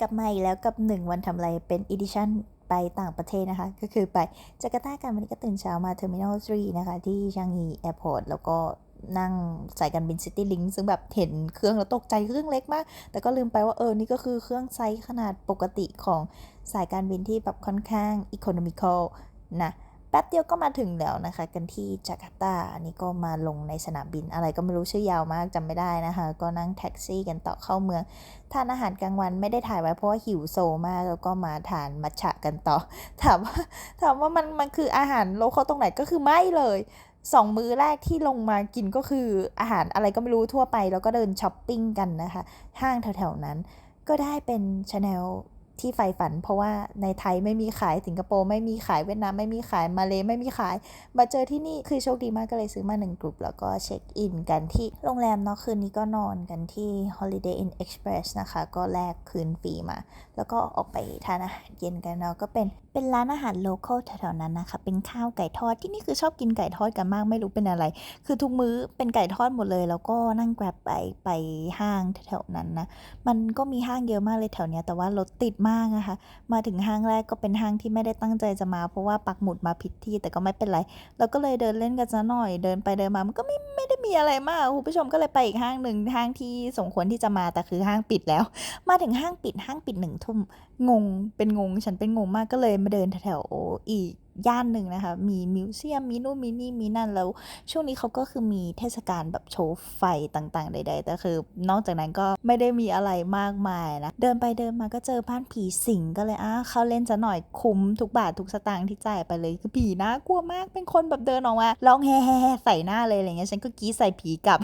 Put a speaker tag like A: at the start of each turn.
A: กลับมาอีกแล้วกับ 1 วันทำอะไรเป็นอีดิชั่นไปต่างประเทศนะคะ ก็คือไปจาการ์ตากันวันนี้ก็ตื่นเช้ามาเทอร์มินอล3นะคะ ที่ชางฮีแอร์พอร์ตแล้วก็นั่งสายการบินซิตี้ลิงซึ่งแบบเห็นเครื่องแล้วตกใจเครื่องเล็กมาก แต่ก็ลืมไปว่าเออ นี่ก็คือเครื่องไซส์ขนาดปกติของสายการบินที่แบบค่อนข้างอีโคโนมิคอลนะ แป๊บเดียวก็มาถึงแล้วนะคะ กันที่จาการ์ตาอันนี้ก็มาลงในสนามบินอะไรก็ไม่รู้ชื่อยาวมากจำไม่ได้นะคะ ก็นั่งแท็กซี่กันต่อเข้าเมือง ทานอาหารกลางวันไม่ได้ถ่ายไว้เพราะว่าหิวโซมากแล้วก็มาทานมัทฉะกันต่อ ถามว่าถามว่ามันมันคืออาหารโลเคอลตรงไหนก็คือไม่เลยสองมื้อแรกที่ลงมากินก็คืออาหารอะไรก็ไม่รู้ทั่วไป แล้วก็เดินช้อปปิ้งกันนะคะ ห้างแถวๆนั้น ก็ได้เป็นชาแนล ที่ใฝ่ฝัน เพราะว่าในไทยไม่มีขายสิงคโปร์ไม่มีขายเวียดนามไม่มีขายมาเลไม่มีขาย มาเจอที่นี่คือโชคดีมากก็เลยซื้อมาหนึ่งกลุ่มแล้วก็เช็คอินกันที่โรงแรมเนาะคืนนี้ก็นอนกันที่ Holiday Inn Express นะคะ ก็แลกคืนฟรีมา แล้วก็ออกไปทานอาหารเย็นกันเนาะก็เป็นเป็นร้านอาหารโลคอลแถวๆนั้นนะคะ เป็นข้าวไก่ทอดที่นี่คือชอบกินไก่ทอดกันมากไม่รู้เป็นอะไร คือทุกมื้อเป็นไก่ทอดหมดเลย แล้วก็นั่งแกร็บไปไปห้างแถวๆนั้นนะมันก็มีห้างเยอะมากเลยแถวเนี้ยแต่ว่ารถติดมากนะคะ มาถึงห้างแรกก็เป็นห้างที่ไม่ได้ตั้งใจจะมา เพราะว่าปักหมุดมาผิดที่แต่ก็ไม่เป็นไรเราก็เลยเดินเล่นกันซะหน่อยเดินไปเดินมามันก็ไม่ไม่ได้มีอะไรมากคุณผู้ชมก็เลยไปอีกห้างหนึ่งห้างที่สมควรที่จะมาแต่คือห้างปิดแล้ว มาถึงห้างปิดห้างปิดหนึ่งทุ่มงงเป็นงง ฉันเป็นงงมากก็เลยมาเดินแถวๆอีก ย่านหนึ่งนะคะ มีมิวเซียม มีนู่นมีนี่มีนั่น แล้วช่วงนี้เขาก็คือมีเทศกาลแบบโชว์ไฟต่างๆ ใด ๆ แต่คือนอกจากนั้นก็ไม่ได้มีอะไรมากมายนะ เดินไปเดินมาก็เจอบ้านผีสิงก็เลยอะเขาเล่นจะหน่อยคุ้มทุกบาททุกสตางค์ที่จ่ายไปเลยคือผีน่ากลัวมากเป็นคนแบบเดินออกมาร้องแฮ่ๆใส่หน้าเลยอะไรเงี้ยฉันก็กี้ใส่ผีกลับ